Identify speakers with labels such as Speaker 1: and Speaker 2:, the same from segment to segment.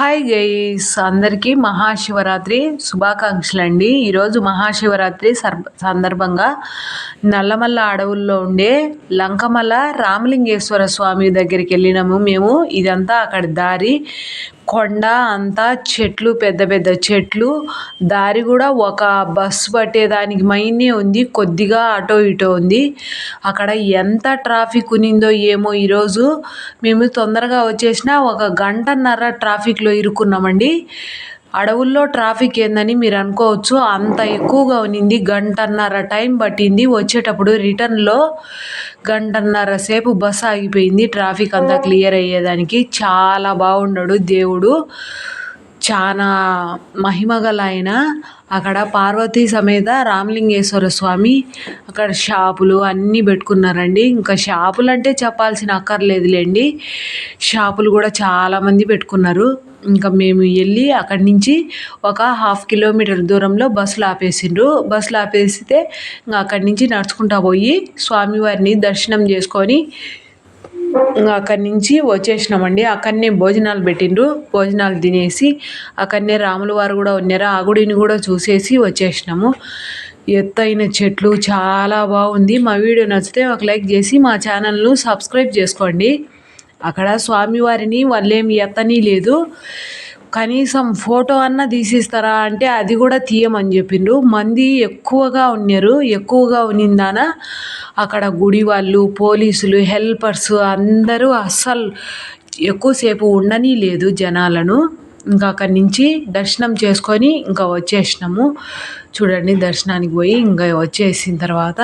Speaker 1: Hi guys అందరికీ మహాశివరాత్రి శుభాకాంక్షలు అండి ఈరోజు మహాశివరాత్రి సందర్భంగా నల్లమల్ల అడవుల్లో ఉండే లంకమల్ల రామలింగేశ్వర స్వామి దగ్గరికి వెళ్ళినాము మేము. ఇదంతా అక్కడ దారి కొండ అంతా చెట్లు పెద్ద పెద్ద చెట్లు. దారి కూడా ఒక బస్సు పట్టేదానికి మైనే ఉంది కొద్దిగా అటో ఇటో ఉంది. అక్కడ ఎంత ట్రాఫిక్ ఉన్నిందో ఏమో ఈరోజు. మేము తొందరగా వచ్చేసిన ఒక గంటన్నర ట్రాఫిక్లో ఇరుక్కున్నామండి. అడవుల్లో ట్రాఫిక్ ఏందని మీరు అనుకోవచ్చు. అంత ఎక్కువగా ఉన్నింది గంటన్నర టైం పట్టింది. వచ్చేటప్పుడు రిటర్న్లో గంటన్నర సేపు బస్సు ఆగిపోయింది. ట్రాఫిక్ అంతా క్లియర్ అయ్యేదానికి. చాలా బాగున్నాడు దేవుడు. చాలా మహిమగల ఆయన అక్కడ పార్వతీ సమేత రామలింగేశ్వర స్వామి అక్కడ షాపులు అన్నీ పెట్టుకున్నారండి. ఇంకా షాపులు అంటే చెప్పాల్సిన అక్కర్లేదులేండి. షాపులు కూడా చాలామంది పెట్టుకున్నారు. ఇంకా మేము వెళ్ళి అక్కడి నుంచి ఒక హాఫ్ కిలోమీటర్ దూరంలో బస్సులు ఆపేసిండ్రు బస్సులు ఆపేస్తే ఇంకా అక్కడి నుంచి నడుచుకుంటా పోయి స్వామివారిని దర్శనం చేసుకొని అక్కడి నుంచి వచ్చేసినామండి. అక్కడనే భోజనాలు పెట్టిండ్రు. భోజనాలు తినేసి అక్కడనే రాముల వారు కూడా ఉన్నారు. ఆ గుడిని కూడా చూసేసి వచ్చేసినాము. ఎత్తైన చెట్లు చాలా బాగుంది. మా వీడియో నచ్చితే ఒక లైక్ చేసి మా ఛానల్ను సబ్స్క్రైబ్ చేసుకోండి. అక్కడ స్వామివారిని వాళ్ళేమి ఎత్తని లేదు. కనీసం ఫోటో అన్న తీసిస్తారా అంటే అది కూడా తీయమని చెప్పిండ్రు. మంది ఎక్కువగా ఉన్నారు. ఎక్కువగా ఉన్నిందాన అక్కడ గుడి వాళ్ళు పోలీసులు హెల్పర్స్ అందరూ అస్సలు ఎక్కువసేపు ఉండని లేదు జనాలను. ఇంకా అక్కడి నుంచి దర్శనం చేసుకొని ఇంకా వచ్చేసినాము. చూడండి దర్శనానికి పోయి ఇంకా వచ్చేసిన తర్వాత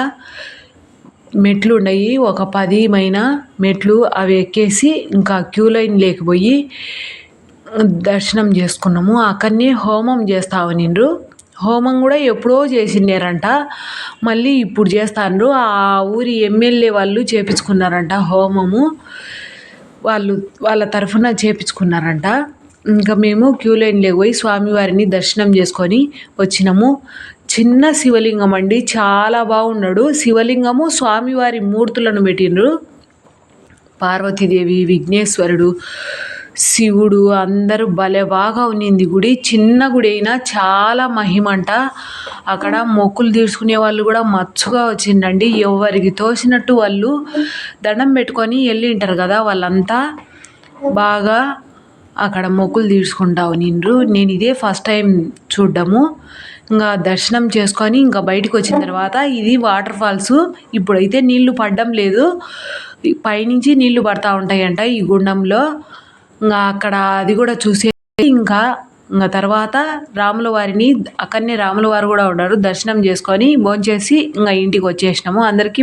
Speaker 1: మెట్లు ఉన్నాయి. ఒక పదిమైన మెట్లు అవి ఎక్కేసి ఇంకా క్యూ లైన్ లేకపోయి దర్శనం చేసుకున్నాము. అక్కడనే హోమం చేస్తా ఉనిండ్రు హోమం కూడా ఎప్పుడో చేసిండారంట. మళ్ళీ ఇప్పుడు చేస్తాండ్రు. ఆ ఊరి ఎమ్మెల్యే వాళ్ళు చేపించుకున్నారంట హోమము. వాళ్ళు వాళ్ళ తరఫున చేపించుకున్నారంట. ఇంకా మేము క్యూ లైన్లోకి పోయి స్వామివారిని దర్శనం చేసుకొని వచ్చినాము. చిన్న శివలింగం అండి. చాలా బాగున్నాడు. శివలింగము స్వామివారి మూర్తులను పెట్టిండ్రు. పార్వతీదేవి విఘ్నేశ్వరుడు శివుడు అందరూ భలే బాగా ఉన్నింది గుడి. చిన్న గుడి అయినా చాలా మహిమంట. అక్కడ మొక్కులు తీసుకునే వాళ్ళు కూడా మచ్చుగా వచ్చిండండి. ఎవరికి తోసినట్టు వాళ్ళు దండం పెట్టుకొని వెళ్ళింటారు కదా వాళ్ళంతా. బాగా అక్కడ మొక్కులు తీసుకుంటా నిండ్రు నేను ఇదే ఫస్ట్ టైం చూడ్డము. ఇంకా దర్శనం చేసుకొని ఇంకా బయటకు వచ్చిన తర్వాత ఇది వాటర్ ఫాల్స్ ఇప్పుడైతే నీళ్ళు పడడం లేదు. పైనుంచి నీళ్ళు పడతా ఉంటాయంట ఈ గుండంలో. ఇంకా అక్కడ అది కూడా చూసే ఇంకా ఇంకా తర్వాత రాముల వారిని అక్కడనే రాముల వారు కూడా ఉన్నారు. దర్శనం చేసుకొని భోంచేసి ఇంకా ఇంటికి వచ్చేసినాము. అందరికీ